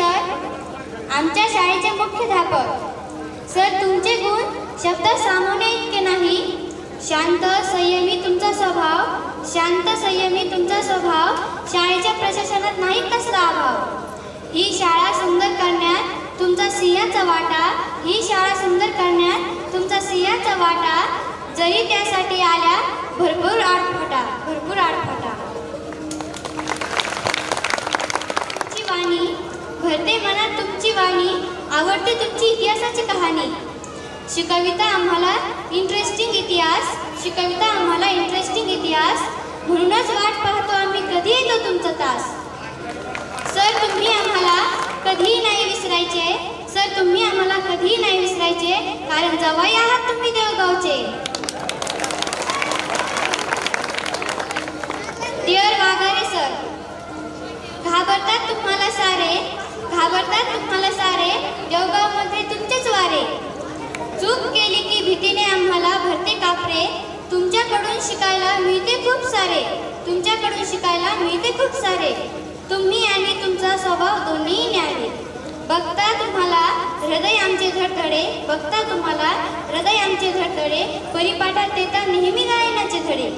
Sir. आमच्या शाळेचे मुख्याध्यापक सर तुमचे गुण शब्द सामान्य इतके नाही. शांत संयमी तुमचा स्वभाव शांत संयमी तुमचा स्वभाव शाळेच्या प्रशासनात नाही कसला अभाव. ही शाळा सुंदर करण्यात तुमचा सिंहाचा वाटा ही शाळा सुंदर करण्यात तुमचा सिंहाचा वाटा. जरी त्यासाठी आल्या भरपूर मनात आवडते तुमची इतिहासाची कहाणी. शिकविता आम्हाला इंटरेस्टिंग इतिहास शिकविता आम्हाला इंटरेस्टिंग इतिहास म्हणूनच वाट पाहतो आम्ही कधी येतो तुमचा तास. सर तुम्ही आम्हाला कधीही नाही विसरायचे. सर तुम्ही आम्हाला कधीही नाही विसरायचे कारण जवळ आहात तुम्ही देवगावचे डिअर वाघारे सर घाबरतात तुम्हाला सारे घाबरतात तुम्हाला सारे देवगावमध्ये तुमचेच वारे चूक केली की भीतीने आम्हाला भरते तुमच्याकडून शिकायला मिळते खूप सारे. तुमच्याकडून शिकायला मिळते खूप सारे. तुम्ही आणि तुमचा स्वभाव दोन्ही न्याय बघता तुम्हाला हृदय आमचे धडधडे बघता तुम्हाला हृदय आमचे धडधडे परिपाठात देता नेहमी गायनाचे धडे.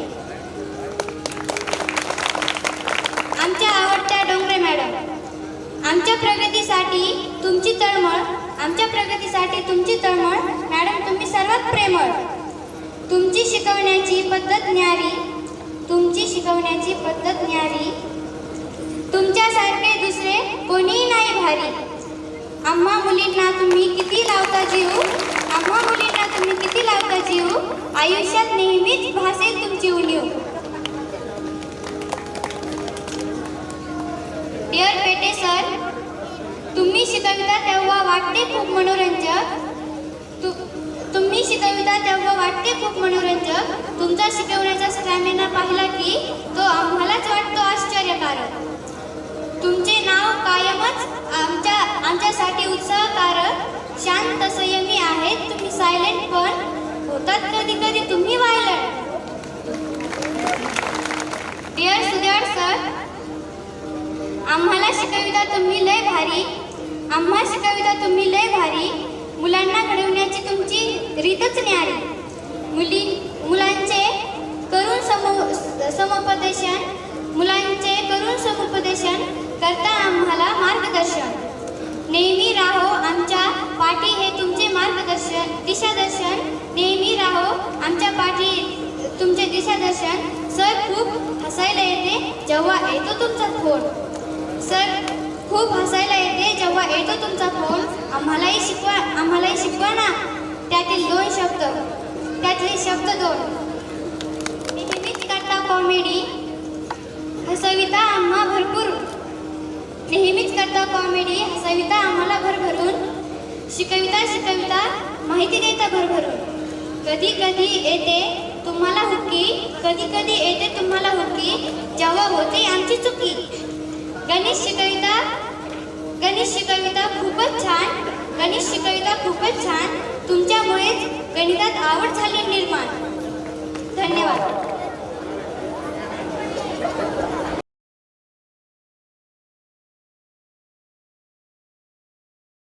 आमच्या आवडत्या डोंगरे मॅडम आमच्या प्रगतीसाठी तुमची तळमळ आमच्या प्रगतीसाठी तुमची तळमळ. मॅडम तुम्ही सर्वात प्रेमळ. शिकवण्याची पद्धत न्यारी तुमची शिकवण्याची पद्धत न्यारी तुमच्यासारखे दुसरे कोणीही नाही भारी. आम्हा मुलींना तुम्ही किती लावता जीव? आम्हा मुलींना तुम्ही किती लावता जीव? आयुष्यात नेहमीच भासेल तुमची उणीव. डिअर पेटे सर तुम्ही शिकविता तेव्हा वाटते खूप मनोरंजक. तु तुम्ही शिकविता तेव्हा वाटते खूप मनोरंजक. तुमचा शिकवण्याचा स्टॅमिना पाहिला की तो आम्हालाच वाटतो आश्चर्यकारक. तुमचे नाव कायमच आमच्या आमच्यासाठी उत्साहकारक. शांत संयमी आहेत तुम्ही सायलेंट पण होतात कधी कधी तुम्ही वायलंट डिअर सुदेड सर आम्हाला शिकविता तुम्ही लय भारी. आम्हा शिकविता तुम्ही लय भारी. मुलांना घडवण्याची तुमची समुपदेशन. मुलांचे करून समुपदेशन करता आम्हाला मार्गदर्शन. नेहमी राहो आमच्या पाठी हे तुमचे मार्गदर्शन दिशादर्शन. नेहमी राहो आमच्या पाठी तुमचे दिशादर्शन. सर खूप हसायला येते जेव्हा येतो तुमचा फोन. सर खूप हसायला येते जेव्हा येतो तुमचा फोन. आम्हालाही शिकवा आम्हालाही शिकवा ना. त्यातील दोन शब्द. त्यातले शब्द दोन. कॉमेडी. हसविता आम्हा भरपूर. नेहमीच करता कॉमेडी. हसविता आम्हाला भरभरून शिकविता शिकविता माहिती देता भरभरून कधी कधी येते तुम्हाला हुकी कधी कधी येते तुम्हाला हुकी जेव्हा होते आमची चुकी. गणेश शिकविता गणेश शिकविता खूपच छान. गणेश शिकविता खूपच छान. तुमच्यामुळेच गणितात आवड झाली निर्माण. धन्यवाद.